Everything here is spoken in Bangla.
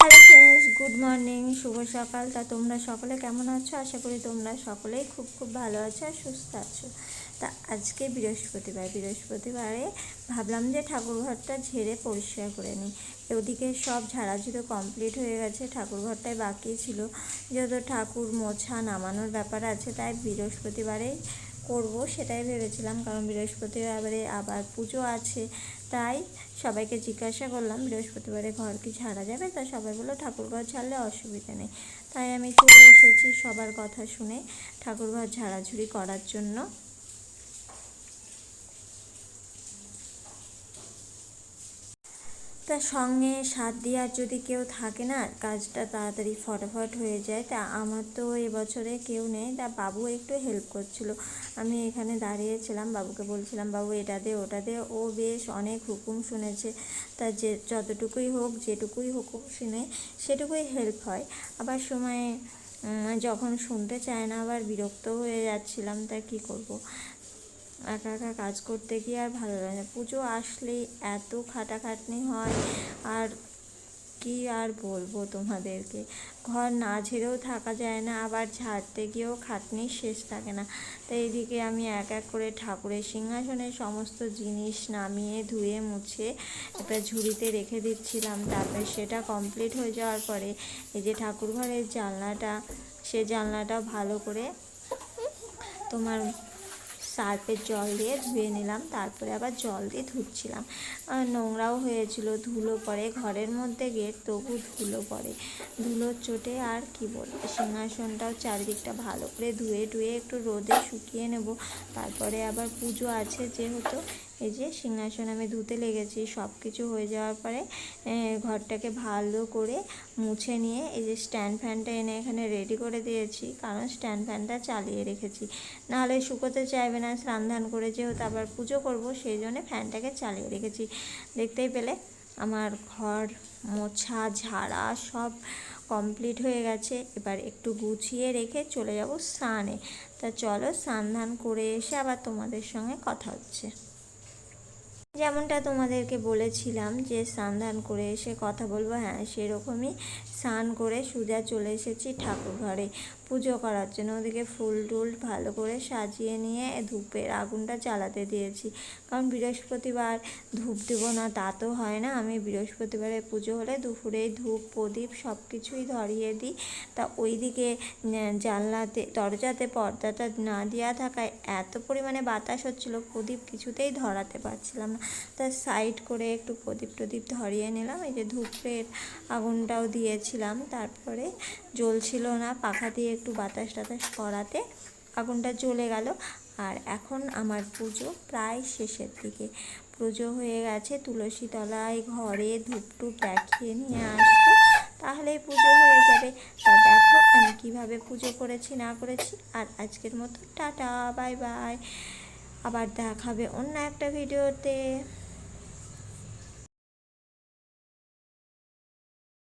হ্যালো ফ্রেন্ডস গুড মর্নিং শুভ সকাল। তা তোমরা সকলে কেমন আছো? আশা করি তোমরা সকলেই খুব খুব ভালো আছো আর সুস্থ আছো। তা আজকে বৃহস্পতিবার, বৃহস্পতিবারে ভাবলাম যে ঠাকুরঘরটা ঝেড়ে পরিষ্কার করে নিই। ওদিকে সব ঝাড়াঝুড়ো কমপ্লিট হয়ে গেছে ঠাকুরঘরটাই বাকি ছিল। যেহেতু ঠাকুর মোছা নামানোর ব্যাপার আছে, তাই বৃহস্পতিবারেই করব সেটাই ভেবেছিলাম, কারণ বৃহস্পতিবারে আবার পুজো আছে। তাই সবাইকে জিজ্ঞাসা করলাম, বৃহস্পতিবারে ঘর কি ছাড়া যাবে? তা সবাই বলল, ঠাকুরঘর ছাড়লে অসুবিধা নেই। তাই আমি চলে এসেছি সবার কথা শুনে ঠাকুরঘর ঝাড়াঝুড়ি করার জন্য। তার সঙ্গে সাথ দেওয়ার যদি কেউ থাকে না, কাজটা তাড়াতাড়ি ফটাফট হয়ে যায়। তা আমার তো এবছরে কেউ নেই। তা বাবু একটু হেল্প করছিল। আমি এখানে দাঁড়িয়েছিলাম, বাবুকে বলছিলাম, বাবু, এটা দে, ওটা দে। ও বেশ অনেক হুকুম শুনেছে। তা যে, যতটুকুই হোক, যেটুকুই হুকুম শুনে সেটুকুই হেল্প হয়। আবার সময়ে যখন শুনতে চায় না, আবার বিরক্ত হয়ে যাচ্ছিলাম, তা কী করব? একা একা কাজ করতে গিয়ে আর ভালো লাগে না। পুজো আসলেই এত খাটাখাটনি হয়, আর কি আর বলব তোমাদেরকে? ঘর না ঝেড়েও থাকা যায় না, আবার ঝাড়তে গিয়েও খাটনির শেষ থাকে না। তাই এদিকে আমি এক এক করে ঠাকুরের সিংহাসনে সমস্ত জিনিস নামিয়ে, ধুয়ে, মুছে একটা ঝুড়িতে রেখে দিচ্ছিলাম। তারপরে সেটা কমপ্লিট হয়ে যাওয়ার পরে এই যে ঠাকুর ঘরের জানলাটা, সে জানলাটা ভালো করে তোমার সার্ফের জল দিয়ে ধুয়ে নিলাম, তারপরে আবার জল দিয়ে ধুচ্ছিলাম। নোংরাও হয়েছিল, ধুলো পড়ে, ঘরের মধ্যে গেট, তবু ধুলো পড়ে। ধুলোর চোটে আর কি বলব, সিংহাসনটাও চারিদিকটা ভালো করে ধুয়ে টুয়ে একটু রোদে শুকিয়ে নেব। তারপরে আবার পুজো আছে, যেহেতু এই যে সিংহাসন আমি ধুতে লেগেছি সব কিছু হয়ে যাওয়ার পরে ঘরটাকে ভালো করে মুছে নিয়ে এই যে স্ট্যান্ড ফ্যানটা এনে এখানে রেডি করে দিয়েছি, কারণ স্ট্যান্ড ফ্যানটা চালিয়ে রেখেছি। নাহলে শুকোতে চাইবে না, স্নান ধান করে যেহেতু আবার পুজো করব, সেই জন্য ফ্যানটাকে চালিয়ে রেখেছি। দেখতেই পেলে আমার ঘর মোছা, ঝাড়া সব কমপ্লিট হয়ে গেছে। এবার একটু গুছিয়ে রেখে চলে যাব স্নানে। তা চলো স্নান ধান করে এসে আবার তোমাদের সঙ্গে কথা হচ্ছে। যেমনটা তোমাদেরকে বলেছিলাম যে স্নান করে এসে কথা বলব হ্যাঁ সেরকমই। স্নান করে সোজা চলে এসেছি ঠাকুর ঘরে পুজো করার জন্য ওদিকে ফুল টুল ভালো করে সাজিয়ে নিয়ে ধূপের আগুনটা চালাতে দিয়েছি। কারণ বৃহস্পতিবার ধূপ দেবো না, তা তো হয় না। আমি বৃহস্পতিবারে পুজো হলে দুপুরেই ধূপ, প্রদীপ সব কিছুই ধরিয়ে দিই। তা ওইদিকে জানলাতে, দরজাতে পর্দাটা না দেওয়া থাকায় এত পরিমাণে বাতাস হচ্ছিল, প্রদীপ কিছুতেই ধরাতে পারছিলাম না। তা সাইড করে একটু প্রদীপ টদীপ ধরিয়ে নিলাম। এই যে ধূপের আগুনটাও দিয়েছিলাম তারপরে জ্বলছিল না, পাখা দিয়ে একটু বাতাস টাতাস করাতে আগুনটা জ্বলে গেল। আর এখন আমার পুজো প্রায় শেষের দিকে। পুজো হয়ে গেছে তুলসী তলায় ঘরে ধূপ টুপ দেখিয়ে নিয়ে আসব। তাহলেই পুজো হয়ে যাবে। তা দেখো আমি কীভাবে পুজো করেছি, না করেছি। আর আজকের মতো টাটা, বাই বাই। আবার দেখাবে অন্য একটা ভিডিওতে।